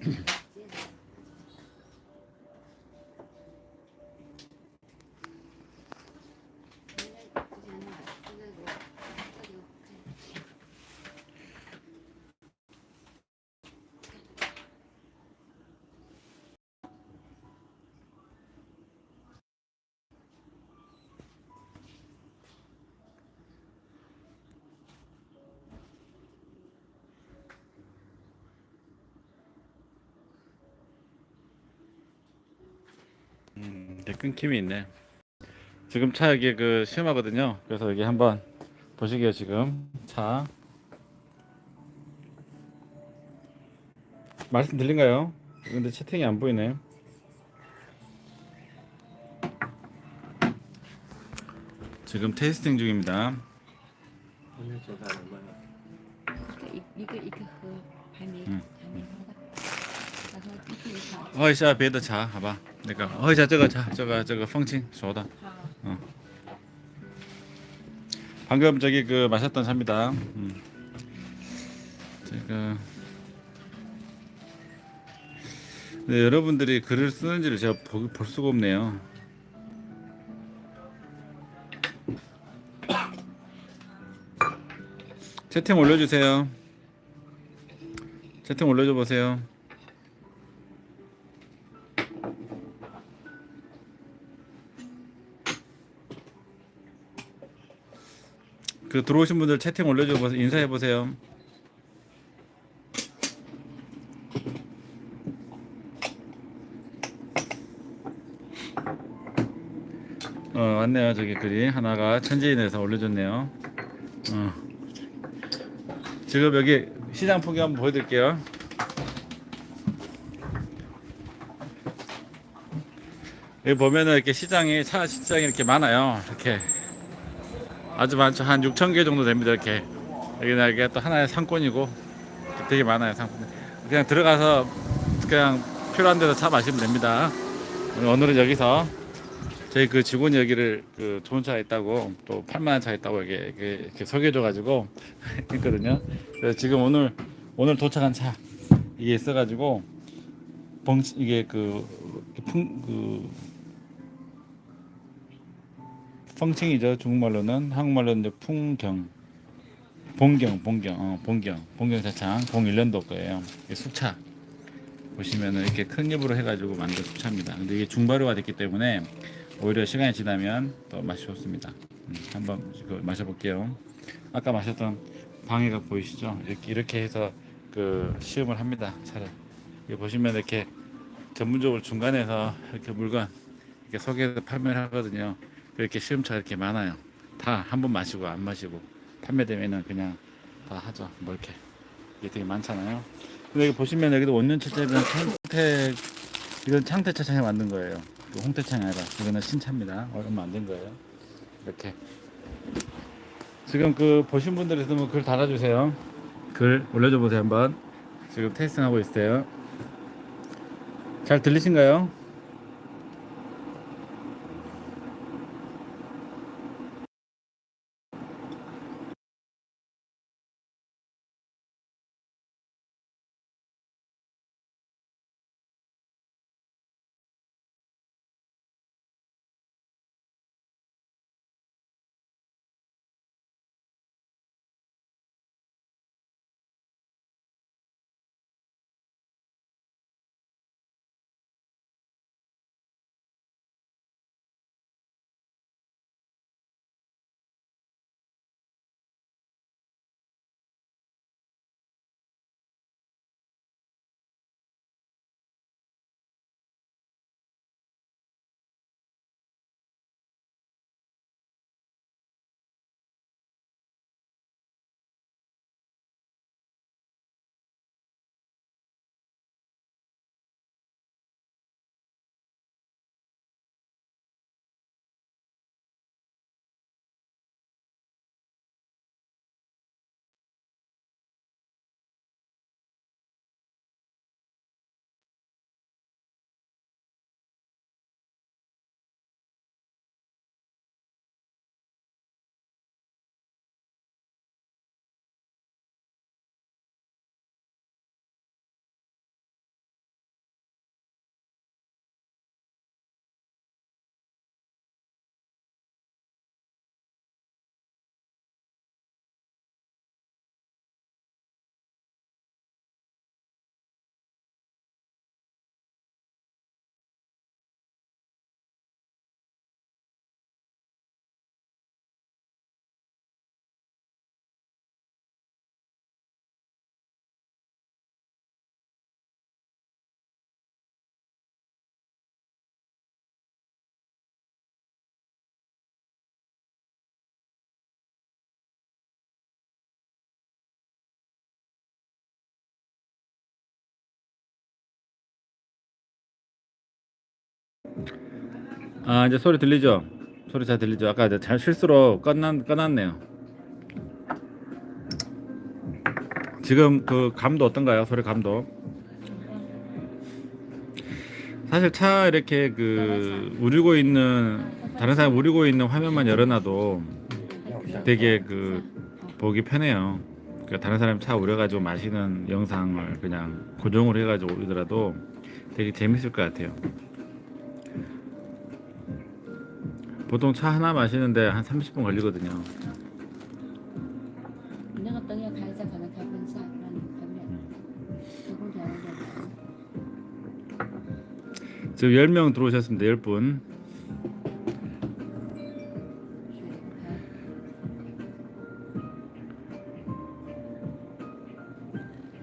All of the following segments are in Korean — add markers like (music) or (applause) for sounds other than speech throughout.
Mm-hmm. (clears throat) 음, 이게 끊김이 있네. 지금 차 여기 그 시음하거든요. 그래서 여기 한번 보시게요. 지금 차 말씀 들린가요? 근데 채팅이 안 보이네. 지금 테이스팅 중입니다. 오늘 제가 얼마나 이- 이거 이거 그 응. 喝一下别的茶，好吧？那个喝一下这个茶，这个这个风清熟的。 아, 방금 저기 그 마셨던 차입니다. 음. 제가 네, 여러분들이 글을 쓰는지를 제가 보, 볼 수가 없네요. 채팅 올려주세요. 채팅 올려줘 보세요. 그 들어오신 분들 채팅 올려줘 보세요. 인사해 보세요. 어 왔네요 저기 글이 하나가 천지인에서 올려줬네요. 어. 지금 여기 시장 풍경 한번 보여드릴게요. 여기 보면은 이렇게 시장이 차 시장이 이렇게 많아요. 이렇게 아주 많죠. 한 6천 개 정도 됩니다. 이렇게 여기는 이게 또 하나의 상권이고 되게 많아요. 상권. 그냥 들어가서 그냥 필요한 데서 차 마시면 됩니다. 오늘은 여기서 저희 그 직원이 여기를 그 좋은 차가 있다고 또 팔만한 차 있다고 이렇게, 이렇게, 소개해줘가지고 (laughs) 있거든요. 그래서 지금 오늘 오늘 도착한 차 이게 있어가지고 봉 이게 그 풍, 그 펑칭이죠. 중국말로는 한국말로는 이제 풍경, 봉경, 봉경, 어, 봉경, 봉경 차창 01년도 거예요. 이게 숙차 보시면은 이렇게 큰 입으로 해가지고 만든 숙차입니다. 근데 이게 중발효가 됐기 때문에 오히려 시간이 지나면 더 맛이 좋습니다. 음, 한번 마셔볼게요. 아까 마셨던 방해가 보이시죠? 이렇게 이렇게 해서 그 시음을 합니다. 차를. 여기 보시면 이렇게 전문적으로 중간에서 이렇게 물건 이렇게 소개해서 판매를 하거든요. 이렇게 시음차가 이렇게 많아요. 다 한 번 마시고 안 마시고 판매되면은 그냥 다 하죠. 뭐 이렇게 이게 되게 많잖아요. 근데 여기 보시면 여기도 원년 차차면 창태 이건 창태 차창에 만든 거예요. 그 홍태창이 아니라 이거는 신차입니다. 얼마 안 된 거예요. 이렇게 지금 그 보신 분들 있으면 글 달아주세요. 글 올려줘 보세요 한번. 지금 테스팅 하고 있어요. 잘 들리신가요? 아 이제 소리 들리죠? 소리 잘 들리죠? 아까 잘 실수로 꺼난 꺼놨네요. 지금 그 감도 어떤가요? 소리 감도? 사실 차 이렇게 그 우리고 있는 다른 사람 우리고 있는 화면만 열어놔도 되게 그 보기 편해요. 그러니까 다른 사람 차 우려가지고 마시는 영상을 그냥 고정으로 해가지고 올리더라도 되게 재밌을 것 같아요. 보통 차 하나 마시는데 한 30분 걸리거든요. 그냥 어떤 가해자 가는 가면서 음. 지금 10명 들어오셨습니다. 10분.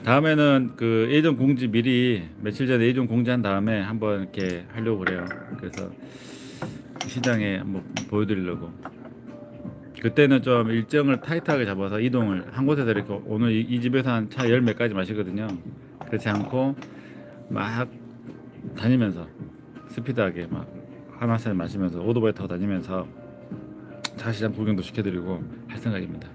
다음에는 그 예전 공지 미리 며칠 전에 예전 공지한 다음에 한번 이렇게 하려고 그래요. 그래서 시장에 한번 보여드리려고. 그때는 좀 일정을 타이트하게 잡아서 이동을 한 곳에서 이렇게 오늘 이, 이 집에서 한 차 열 몇 가지 마시거든요. 그렇지 않고 막 다니면서 스피드하게 막 하나씩 마시면서 오토바이 타고 다니면서 차 시장 구경도 시켜드리고 할 생각입니다.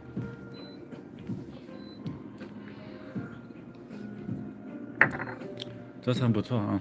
저참 좋죠. 어.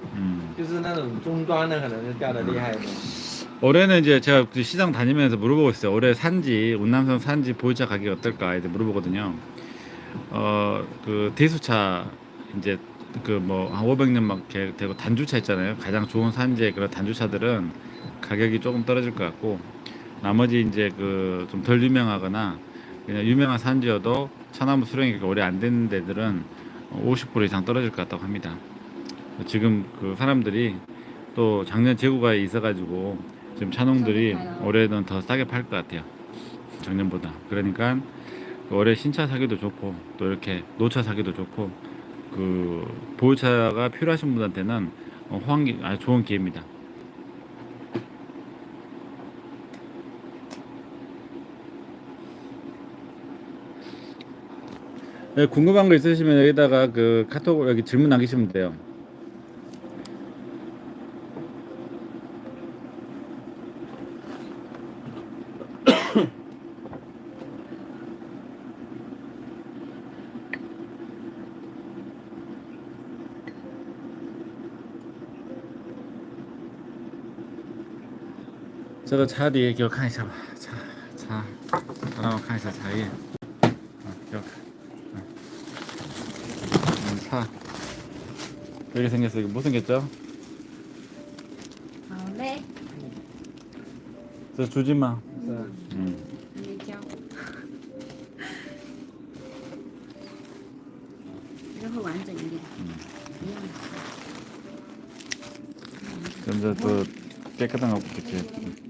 就是那种终端的可能是掉的厉害一点。 올해는 이제 제가 그 시장 다니면서 물어보고 있어요. 올해 산지 운남성 산지 보이차 가격이 어떨까 이제 물어보거든요. 어 그 대수차 이제 그 뭐 한 500년 막 이렇게 되고 단주차 있잖아요. 가장 좋은 산지의 그런 단주차들은 가격이 조금 떨어질 것 같고 나머지 이제 그 좀 덜 유명하거나 그냥 유명한 산지여도 차나무 수령이 그렇게 오래 안 되는 데들은 50% 이상 떨어질 것 같다고 합니다. 지금 그 사람들이 또 작년 재고가 있어가지고 지금 차농들이 올해는 더 싸게 팔 것 같아요. 작년보다. 그러니까 올해 신차 사기도 좋고 또 이렇게 노차 사기도 좋고 그 보유차가 필요하신 분한테는 어, 호황기 아주 좋은 기회입니다. 네, 궁금한 거 있으시면 여기다가 그 카톡 여기 질문 남기시면 돼요. 这个茶底给我看一下吧，茶茶，让我看一下茶叶，啊，给我看，嗯，음, 차 이렇게 생겼어. 이거 뭐 생겼죠? 好嘞， 저 주지 마. 是啊， 음. 还没教。(laughs) 这个会完整一点。一样的。 점점 또 깨끗한 거 그렇게 어쨌든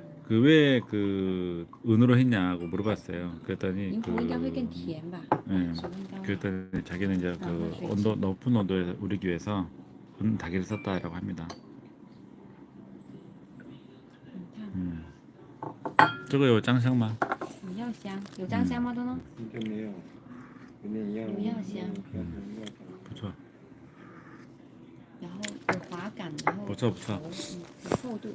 그 왜 그 은으로 했냐고 물어봤어요. 그랬더니 银그壶应该会更甜吧？ 예. 水温高。 그랬더니 자기는 이제 그 아, 그렇지. 온도 높은 온도에서 우리기 위해서 은 닭을 썼다라고 합니다. 你看， 음. 这个有张香吗？有药香，有张香吗？东东？就没有，有点药有药香有点药香。不错，然后有滑感，然后不错不错稠嗯，有厚度。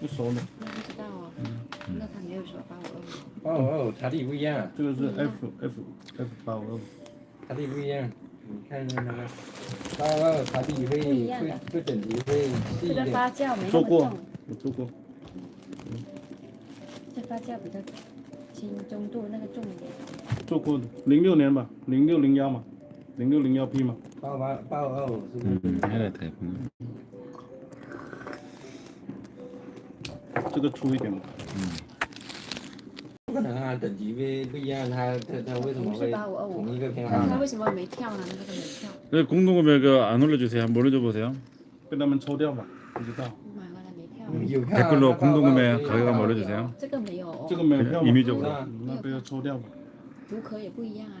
不说呢。那不知道啊。那他没有说八五二八五二五的也不一样这个是 fff 八五二五的也不一样你看一下那个八五二他的也会一样等级会这个发酵没做过我做过这发酵比较轻中度那个重一点做过的零六年吧零六零幺嘛零六零幺 p 嘛八八八五二嗯还在台风 这个粗一点嘛，不可能啊，等级不不一样，它它它为什么不是会八五二五同一个编那它号？为什么没跳呢？那个都没跳， 그 공동구매 그안 올려주세요. 한번 올려줘 보세요. 跟他们抽掉吧，不知道，买回来没跳。有票啊 댓글로 八八 공동구매 八八 가격 한번 八 올려주세요. 这个没有哦，这个没有票吗？ 임의적으로. 嗯那不要抽掉吧。竹壳也不一样啊。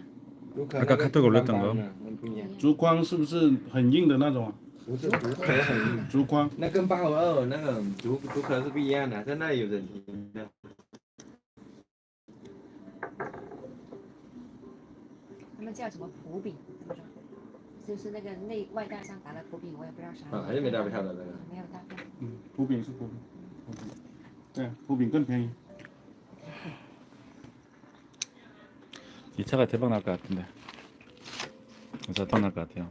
竹壳 아까 那个 카톡 올렸던 거. 那不一样，竹筐是不是很硬的那种啊？ 不是竹壳很硬，竹筐那跟八五二那个竹竹壳是不一样的，在那里有等级的。他们叫什么蒲饼？他们说就是那个内外带上打的蒲饼，我也不知道啥。啊，还是没带票的这个。没有大票。嗯，蒲饼是蒲饼，蒲饼，对，蒲饼更便宜。 이 차가 대박 날 것 같은데. 진짜 대박 날것 같아요.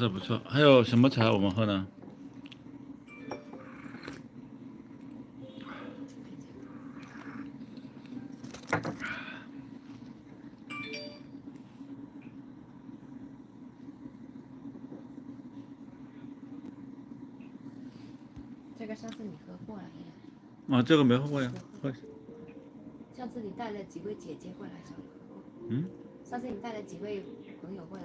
这不错，还有什么茶我们喝呢？这个上次你喝过了呀？啊，这个没喝过呀。喝上次你带了几位姐姐过来。嗯。上次你带了几位朋友过来，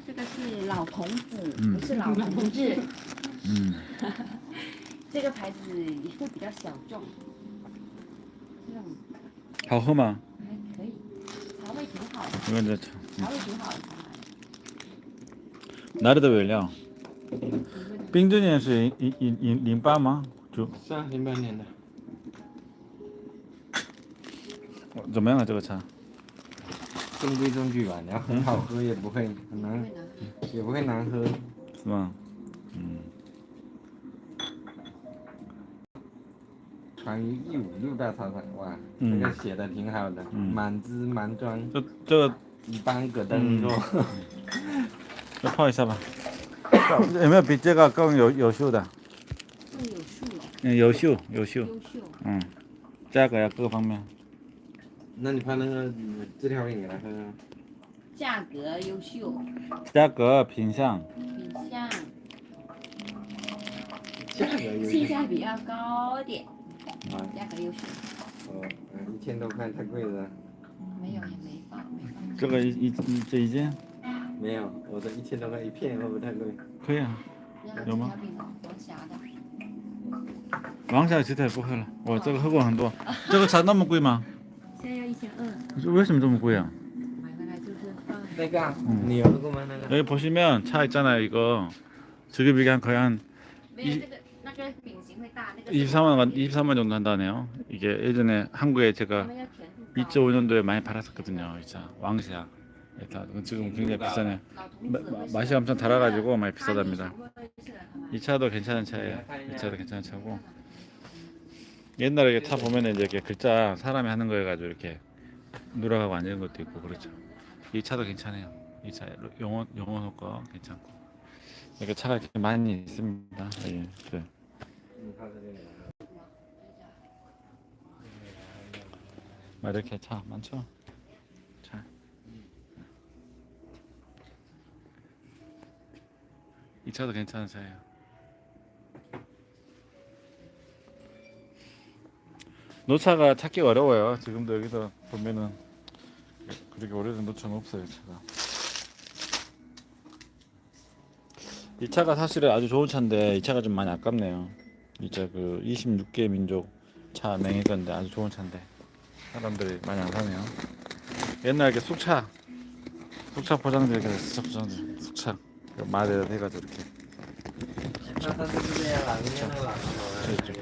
这个是老同子，嗯不是老同志。 음, 这个牌子也会比较小众，这种 하허마. 还可以，茶味挺好的， 이건 이제 참. 茶味挺好的。 나르도 웰려. 빙준이是零零零零八吗？就是啊，零八年的。怎么样啊？这个茶？ 中规中矩吧，然后很好喝，也不会很难。也不会难喝。是吧？嗯，传于一五六大茶厂，哇，嗯这个写的挺好的，嗯满枝满装，这这个一般葛登肉。(laughs) 这泡一下吧。有没有比这个更有优秀的？更优秀，嗯，优秀，优秀。优秀。嗯，价格呀，各个方面。那你把那个嗯这条给你来看看。价格优秀，价格、品相。品相价格有性价比要高点，啊，价格优秀。哦，嗯一千多块太贵了。没有也没报，没报。这个一一这一件没有，我的一千多块一片会不会太贵？可以啊。有吗王小其实也不喝了，我这个喝过很多。这个茶那么贵吗？现在要一千二，为什么这么贵啊？买回来就是放。那个啊，嗯你有过吗？那个？ 여기 보시면 차 있잖아요 이거 지금 이게 한 거의 한 没有这个那个饼型会大，那个 23만 원 23만 정도 한다네요 이게 예전에 한국에 我 제가 们要甜度高 2005년도에 많이 팔았었거든요 이 차 왕시아 이 차. 지금 굉장히 비싸네요 老同 마, 子 마- 会是 맛이 엄청 달아가지고 많이 它 비싸답니다 以前会是的好吗 이 차도 괜찮은 차예요 이 차도 괜찮은 차고 옛날에 이게 차 보면 이제 이렇게 글자 사람이 하는 거 해가지고 이렇게 누락을 만드는 것도 있고 그렇죠. 이 차도 괜찮아요. 이 차 영원 영원 거 괜찮고. 그러니까 차가 이렇게 많이 있습니다. 예, 네. 막 이렇게 차 많죠? 차. 이 차도 괜찮은 차예요. 노차가 찾기 어려워요. 지금도 여기서 보면은 그렇게 오래된 노차는 없어요. 차가. 이 차가 사실은 아주 좋은 차인데 이 차가 좀 많이 아깝네요. 이 차 그 26개 민족 차 맹했던데 아주 좋은 차인데 사람들이 많이 안 사네요. 옛날 그 숙차 숙차 포장재 이렇게 숙차 포장재 숙차 그 말에 해가지고 이렇게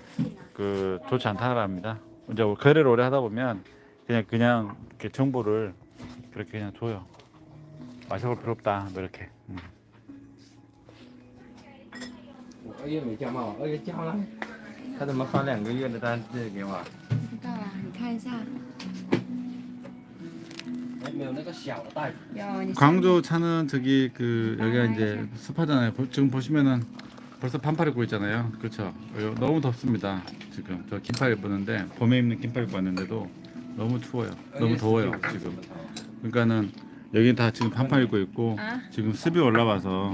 그 좋지 않다랍니다. 이제 거래를 오래 하다 보면 그냥 그냥 이렇게 정보를 그렇게 그냥 줘요. 마셔볼 필요 없다. 뭐 이렇게. 음. 我二月没交吗？我二月交了，他怎么发两个月的单子给我？不知道啊，你看一下。哎，没有那个小的袋子。有你 광주 차는 저기 그 여기가 이제 습하잖아요. 보- 지금 보시면은 벌써 반팔 입고 있잖아요. 그렇죠. 어, 너무 덥습니다. 지금 저 긴팔 입었는데 봄에 입는 긴팔 입고 왔는데도 너무 추워요. 너무 더워요 지금. 그러니까는 여기 다 지금 반팔 입고 있고 지금 습이 올라와서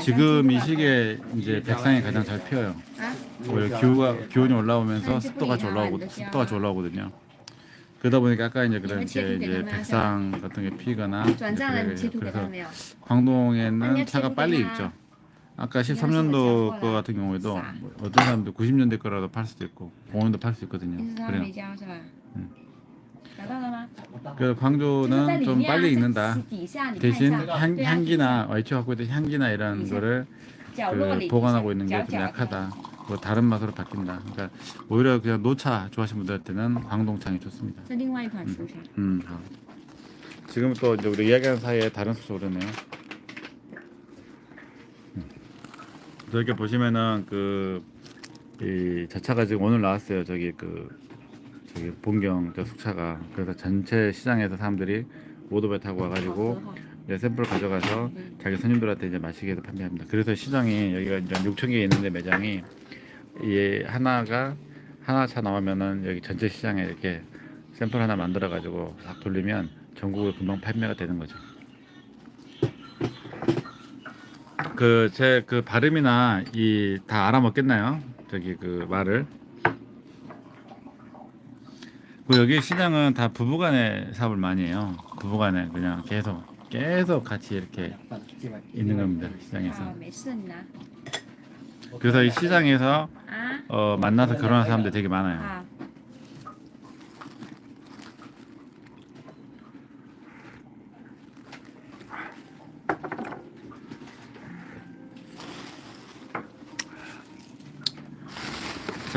지금 이 시기에 이제 백상이 가장 잘 피어요. 오히려 기후가 기온이 올라오면서 습도가 올라오고 습도가 올라오거든요. 그러다 보니까 아까 이제 그런 게 이제 백상 같은 게 피거나 그래서 광동에는 차가 빨리 입죠. 아까 13년도 거 같은 경우에도 뭐 어떤 사람도 90년대 거라도 팔 수도 있고 0원도 팔 수 있거든요. 그래요. 응. 음. 그 광조는 좀 빨리 익는다. 대신 향, 향기나 애초 갖고 있던 향기나 이런 거를 그 보관하고 있는 게 좀 약하다. 뭐 다른 맛으로 바뀐다. 그러니까 오히려 그냥 노차 좋아하시는 분들한테는 광동창이 좋습니다. 음, 음, 아. 지금 또 이제 우리 이야기하는 사이에 다른 소스 오르네요. 저렇게 보시면은 그이 자차가 지금 오늘 나왔어요. 저기 그 저기 본경 저 숙차가 그래서 전체 시장에서 사람들이 오토바이 타고 와가지고 이제 샘플 가져가서 자기 손님들한테 이제 마시게 해서 판매합니다. 그래서 시장이 여기가 이제 6천 개 있는데 매장이 이 하나가 하나 차 나오면은 여기 전체 시장에 이렇게 샘플 하나 만들어 가지고 싹 돌리면 전국에 금방 판매가 되는 거죠. 그제그 그 발음이나 이 다 알아먹겠나요? 저기 그 말을. 그 여기 시장은 다 부부간의 사업을 많이 해요. 부부간에 그냥 계속 계속 같이 이렇게 있는 겁니다 시장에서. 그래서 이 시장에서 어, 만나서 결혼한 사람들 되게 많아요. 아,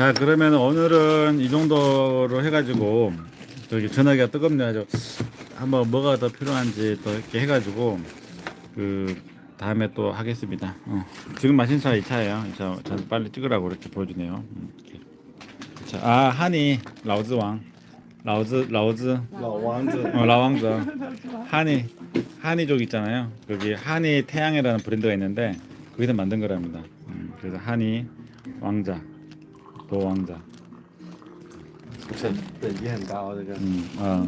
자 그러면 오늘은 이 정도로 해가지고 저기 전화기가 뜨겁네요. 한번 뭐가 더 필요한지 또 이렇게 해가지고 그 다음에 또 하겠습니다. 어. 지금 마신 차이 차예요 차 빨리 찍으라고 이렇게 보여주네요. 음, 이렇게. 자, 아 하니 라오즈 왕, 라오즈 라오즈 라왕즈 어, 라왕즈 한이 한이족 있잖아요. 거기 하니 태양이라는 브랜드가 있는데 거기서 만든 거랍니다. 음, 그래서 하니 왕자. 도왕자 等级很高，这个。 음, 어.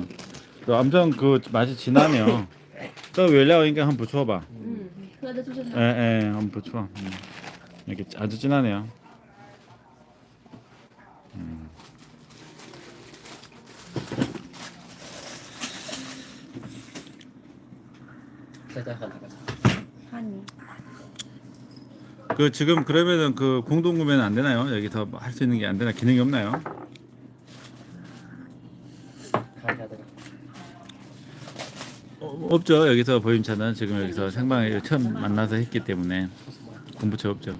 또 아무튼 그 맛이 진하네요. (laughs) 또 원料应该很不错吧?嗯，你喝的就是它。 예, 예, 한번 不错. 음. 이렇게 아주 진하네요. 음.哈 그 지금 그러면은 그 공동 구매는 안 되나요? 여기 더 할 수 있는 게 안 되나? 기능이 없나요? 어, 없죠. 여기서 보임차는 지금 여기서 생방에 처음 만나서 했기 때문에 공부처 없죠.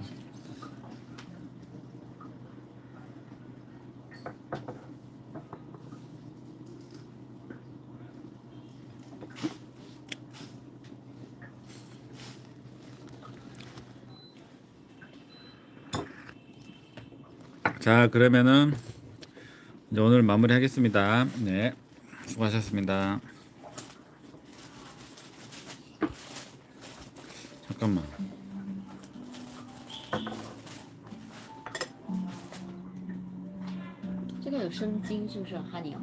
자 그러면은 이제 오늘 마무리하겠습니다. 네, 수고하셨습니다. 잠깐만. 这个有生津是不是哈尼？